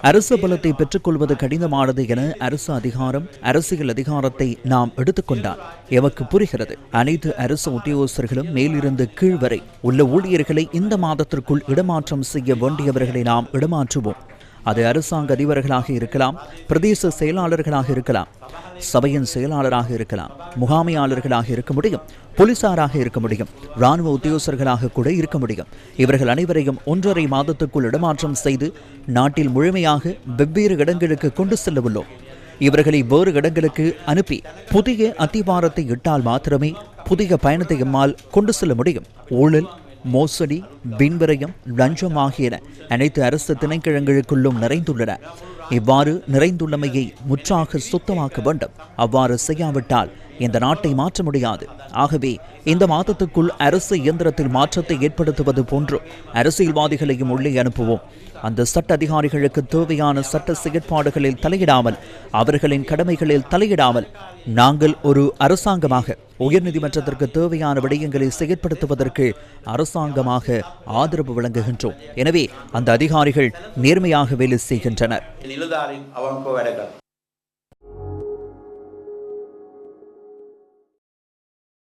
அரசு பலத்தை பெற்றுக்கொள்வது கடினமானது என அரசு அதிகாரம் அரசியல் அதிகாரத்தை நாம் எடுத்துக்கொண்டால் எமக்கு புரிகிறது. அனைத்து அரசு உத்தியோகஸ்தர்களும் மேலிருந்து கீழ் வரை உள்ள ஊழியர்களை இந்த மாதத்திற்குள் இடமாற்றம் செய்ய வேண்டியவர்களை நாம் இடமாற்றுவோம். அது அரசாங்க அதிபர்களாக இருக்கலாம் பிரதேச செயலாளர்களாக இருக்கலாம் சபையின் செயலாளராக இருக்கலாம் முகாமையாளர்களாக இருக்க முடியும் போலீசாராக இருக்க முடியும் இராணுவ உத்தியோகஸ்தர்களாக கூட இருக்க முடியும். இவர்கள் அனைவரையும் ஒன்றரை மாதத்துக்குள் இடமாற்றம் செய்து நாட்டில் முழுமையாக வெவ்வேறு இடங்களுக்கு கொண்டு செல்ல உள்ளோம். இவர்களை வேறு இடங்களுக்கு அனுப்பி புதிய அத்திவாரத்தை இட்டால் மாத்திரமே புதிய பயணத்தை எம்மால் கொண்டு செல்ல முடியும். ஊழல் மோசடி பின்விரயம் லஞ்சம் ஆகியன அனைத்து அரசு திணைக்கிழங்குகளுக்குள்ளும் நிறைந்துள்ளன. இவ்வாறு நிறைந்துள்ளமையை முற்றாக சுத்தமாக்க வேண்டும். அவ்வாறு செய்யாவிட்டால் இந்த நாட்டை மாற்ற முடியாது. ஆகவே இந்த மாதத்துக்குள் அரசு இயந்திரத்தில் மாற்றத்தை ஏற்படுத்துவது போன்று அரசியல்வாதிகளையும் உள்ளே அனுப்புவோம். அந்த சட்ட அதிகாரிகளுக்கு தேவையான சட்ட செயற்பாடுகளில் தலையிடாமல் அவர்களின் கடமைகளில் தலையிடாமல் நாங்கள் ஒரு அரசாங்கமாக உயர்நீதிமன்றத்திற்கு தேவையான விடயங்களை செயற்படுத்துவதற்கு அரசாங்கமாக ஆதரவு வழங்குகின்றோம். எனவே அந்த அதிகாரிகள் நேர்மையாக வேலை செய்கின்றனர்.